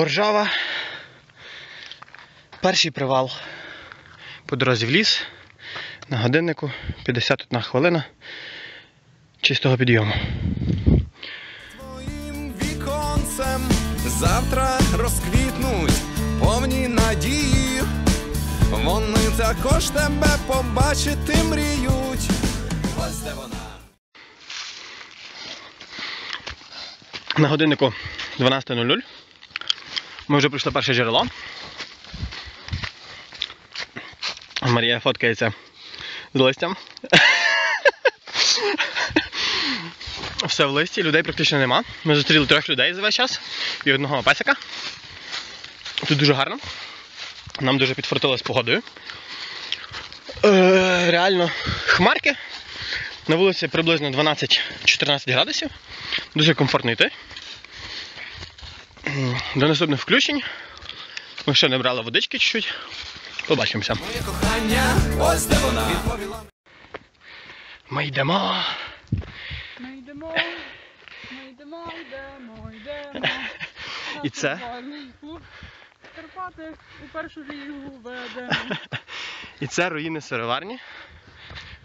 Боржава. Перший привал по дорозі в ліс. На годиннику 51 хвилина чистого підйому. Твоїм віконцем завтра розквітнуть повні надії. Вони також тебе побачити мріють. Ось де вона. На годиннику 12.00. Ми вже пройшли перше джерело. Марія фоткається з листям. Все в листі, людей практично нема. Ми зустріли трьох людей за весь час і одного песика. Тут дуже гарно. Нам дуже підфартило з погодою. Е, реально хмарки. На вулиці приблизно 12-14 градусів. Дуже комфортно йти. До наступних включень. Ми ще не брали водички чуть-чуть. Побачимося. Моє кохання, ось де вона. Ми йдемо. Ми йдемо, ми йдемо, йдемо, йдемо. І це? Карпати у першу лігу ведемо. І це руїни сироварні.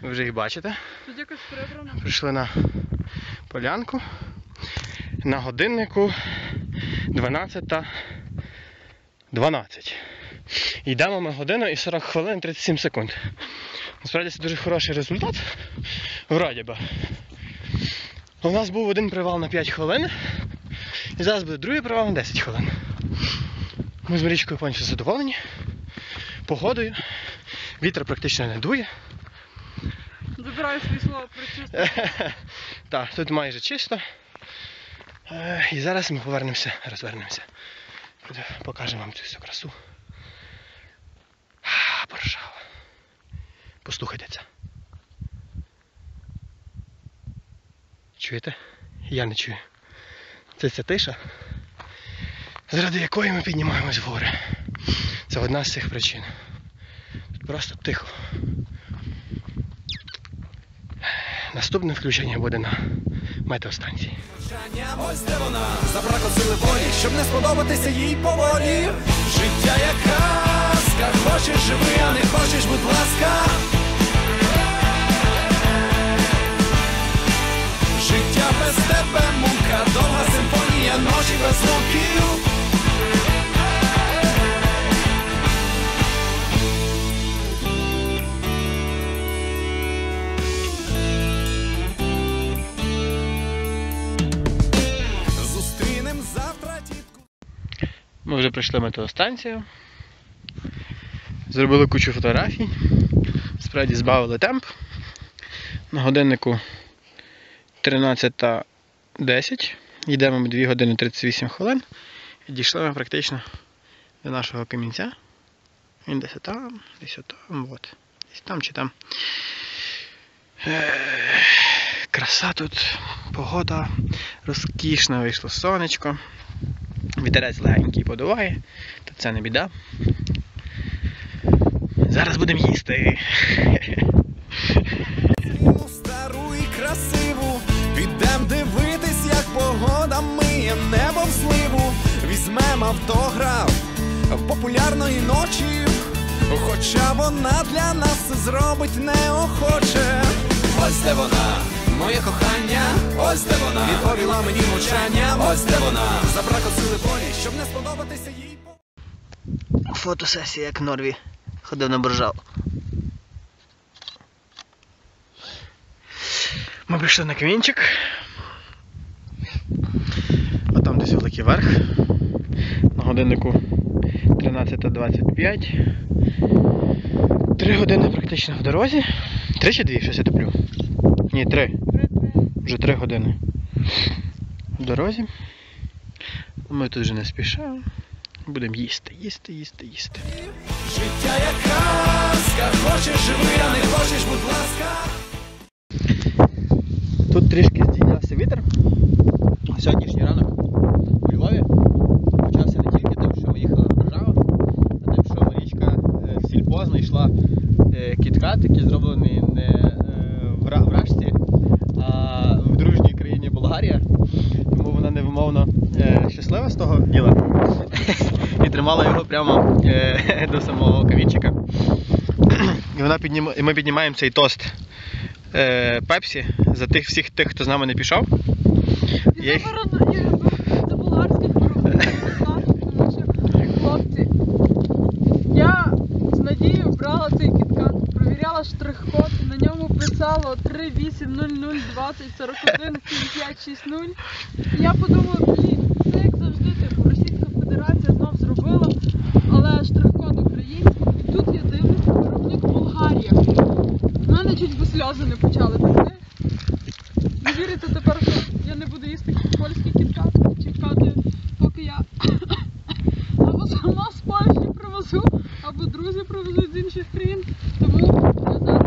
Ви вже їх бачите. Тут якось прибрано. Прийшли на полянку. На годиннику 12.12. Йдемо ми годину і 40 хвилин 37 секунд. Насправді це дуже хороший результат. Вроді би. У нас був один привал на 5 хвилин. І зараз буде другий привал на 10 хвилин. Ми з Марічкою повністю задоволені. Погодою. Вітер практично не дує. Забираю свої слова про чисто. Так, тут майже чисто. Е, І зараз ми повернемося, розвернемося. Покажемо вам цю всю красу. А, Боршава. Послухайте це. Чуєте? Я не чую. Це ця тиша, заради якої ми піднімаємось в гори. Це одна з цих причин. Тут просто тихо. Наступне включення буде на метеостанції. Ось де вона. Забракло сили волі, щоб не сподобатися їй поволі. Життя як казка, хочеш живи, а не хочеш, будь ласка. Життя без тебе мука, довга симфонія, ночі без звуків. Пройшли метеостанцію. Зробили кучу фотографій. Справді збавили темп. На годиннику 13.10. Йдемо ми 2 години 38 хвилин. І дійшли ми практично до нашого камінця. Він десь там, десь там, от. Десь там чи там. Е, Краса тут, погода розкішна, вийшло сонечко. Вітерець легенький подуває, та це не біда. Зараз будемо їсти. Стару і красиву, підем дивитись, як погода миє небо в сливу. Візьмем автограф в популярної ночі, хоча вона для нас зробить неохоче. Ось де вона, моє кохання, ось де вона, відповіла мені мовчання, ось де вона, забракло сили волі, щоб не сподобатися їй. Фотосесія, як Норві ходив на боржав. Ми прийшли на камінчик. А там десь великий верх. На годиннику 13.25. Три години практично в дорозі. Три чи дві? Щось я топлю. Ні, три. Вже три години. В дорозі. Ми тут вже не спішаємо. Будемо їсти, їсти, їсти, їсти. Життя як казка, хочеш живи, а не хочеш, будь ласка. Тут трішки здійнявся вітер. Сьогоднішній ранок у Львові почався не тільки тим, що ми їхали на державу, а тим, що Марічка е, в сільпо знайшла е, кіткат, який зроблений не е, в Ра- в Рашці, а в дружній країні Болгарія. прямо е, до самого камінчика. І, вона підніма... і ми піднімаємо цей тост е, Пепсі за тих всіх тих, хто з нами не пішов. І Я їх- за болгарських що хлопці. Я з надією брала цей кіткат, провіряла штрих-код, на ньому писало 380020417560. І я подумала, блін, це як завжди, типу, Російська Федерація знов зробила, але штрих-код український. Тут я дивлюся, виробник Болгарія. У мене чуть би сльози не почали текти. Не вірите тепер, що я не буду їсти польський кіткат, чекати, поки я або сама з Польщі привезу, або друзі привезуть з інших країн. Тому я зараз.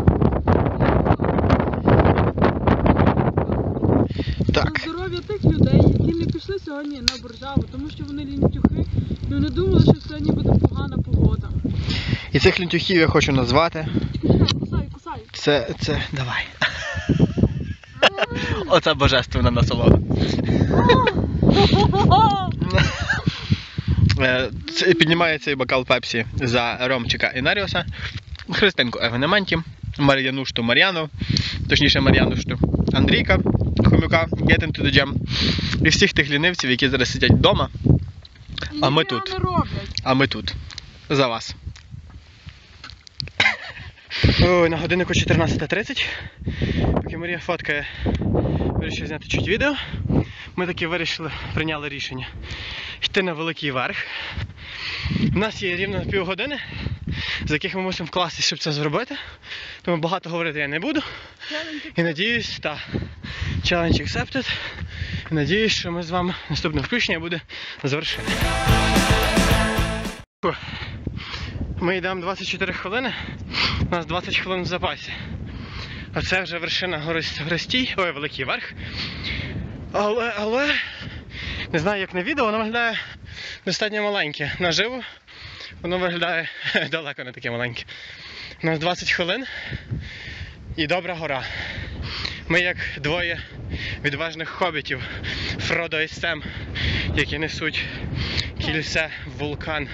Так. здоров'я тих людей, які не пішли сьогодні на боржаву, тому що вони лінтюхи, і вони думали, що сьогодні буде погана погода. І цих лінтюхів я хочу назвати. Це. це. давай. Оце божественна насолода. Е, це- Піднімає цей бокал Пепсі за Ромчика Інаріуса, Христинку Евгенеманті, Мар'янушту Мар'яну, точніше Мар'янушту Андрійка Хомюка, Get into the Jam, і всіх тих лінивців, які зараз сидять вдома, А ми тут. а ми тут. За вас. Ой, на годиннику 14.30. Поки Марія фоткає, вирішив зняти чуть відео. Ми таки вирішили, прийняли рішення йти на великий верх. У нас є рівно півгодини, з яких ми мусимо вкластися, щоб це зробити. Тому багато говорити я не буду. І надіюсь, та challenge accepted. І надіюсь, що ми з вами наступне включення буде з вершини. Ми йдемо 24 хвилини, у нас 20 хвилин в запасі. А це вже вершина гори Грестій, ой, великий верх. Але, але, не знаю, як на відео, воно виглядає достатньо маленьке. Наживо воно виглядає далеко не таке маленьке. У нас 20 хвилин і добра гора. Ми як двоє відважних хобітів, Фродо і Сем, які несуть кільце вулкан,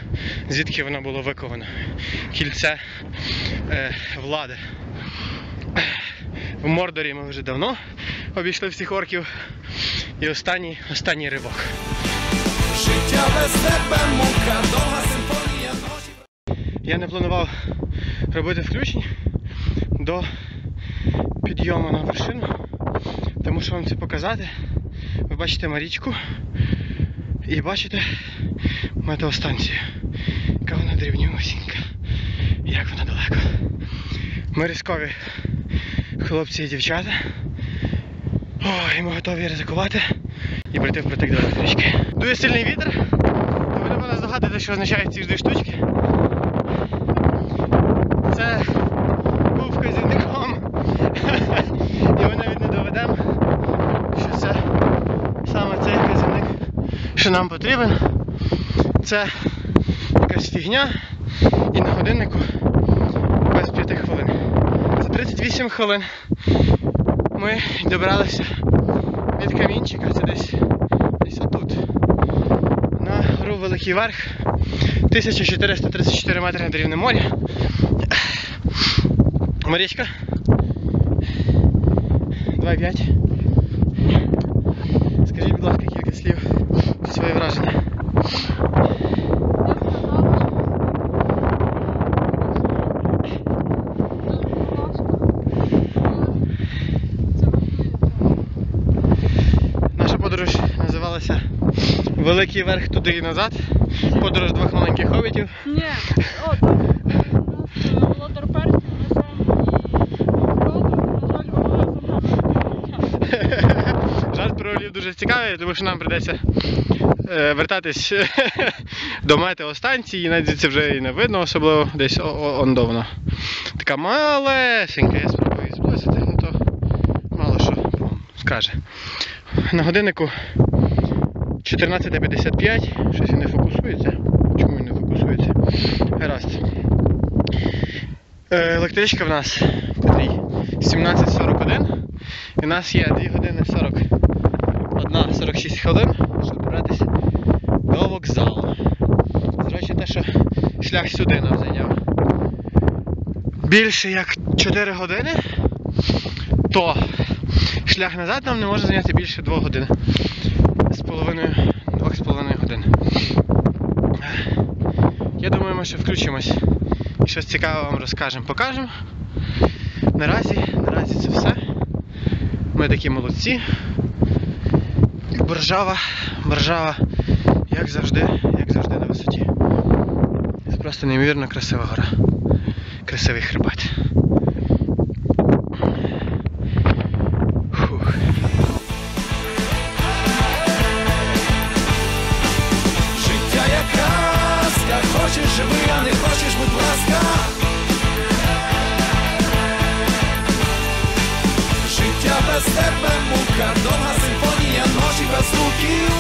звідки воно було виковано. Кільце е, влади. В Мордорі ми вже давно обійшли всіх орків. І останній, останній ривок. Життя без тебе мука, довга симфонія ночі. Я не планував робити включень до підйому на вершину, тому що вам це показати. Ви бачите Марічку і бачите метеостанцію, яка вона дрівнюсінька, і як вона далеко. Ми різкові хлопці і дівчата. Ой, ми готові ризикувати і прийти впритик до електрички. Дує сильний вітер, і ви напевно здогадуєте, що означають ці ж дві штучки. Це був вказівником. І ми навіть не доведемо, що це саме цей вказівник, що нам потрібен. Це якась фігня і на годиннику без 5 хвилин. За 38 хвилин ми добралися від камінчика, це десь, десь отут. На гору Великий Верх. 1434 метри над рівнем моря. Марічка. 2,5. Скажіть, будь ласка, кілька слів про свої враження. Наша подорож називалася Великий верх туди і назад. Подорож двох маленьких хобітів. Ні, о, там у нас е, володар забрали. Жарт про олів дуже цікавий, тому що нам прийдеться вертатись до метеостанції, навіть звідси вже і не видно, особливо десь ондовно. Така малесенька, я спробую зблизити, ну то мало що скаже. На годиннику 14.55, щось він не фокусується. Чому він не фокусується? Гаразд. Е, Електричка в нас котрій 17.41. І в нас є 2 години 41 46 хвилин, добратися до вокзалу. З те, що шлях сюди нам зайняв більше як 4 години, то шлях назад нам не може зайняти більше 2 годин. З половиною, 2,5 годин. Я думаю, ми ще включимось і щось цікаве вам розкажемо, покажемо. Наразі, наразі це все. Ми такі молодці. Боржава, боржава, як завжди, як завжди на висоті. Це просто неймовірно красива гора. Красивий хребет. Життя як казка, хочеш живи, а не хочеш, будь ласка. Життя без тебе мука, довга симфонія, ночі без звуків.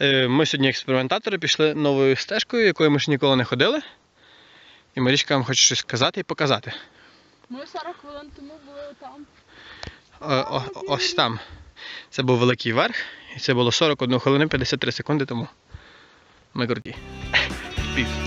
Е, Ми сьогодні експериментатори пішли новою стежкою, якою ми ще ніколи не ходили. І Марічка вам хоче щось сказати і показати. Ми 40 хвилин тому були там. О, о, ось там. Це був великий верх, і це було 41 хвилину 53 секунди тому. Ми круті. Пів.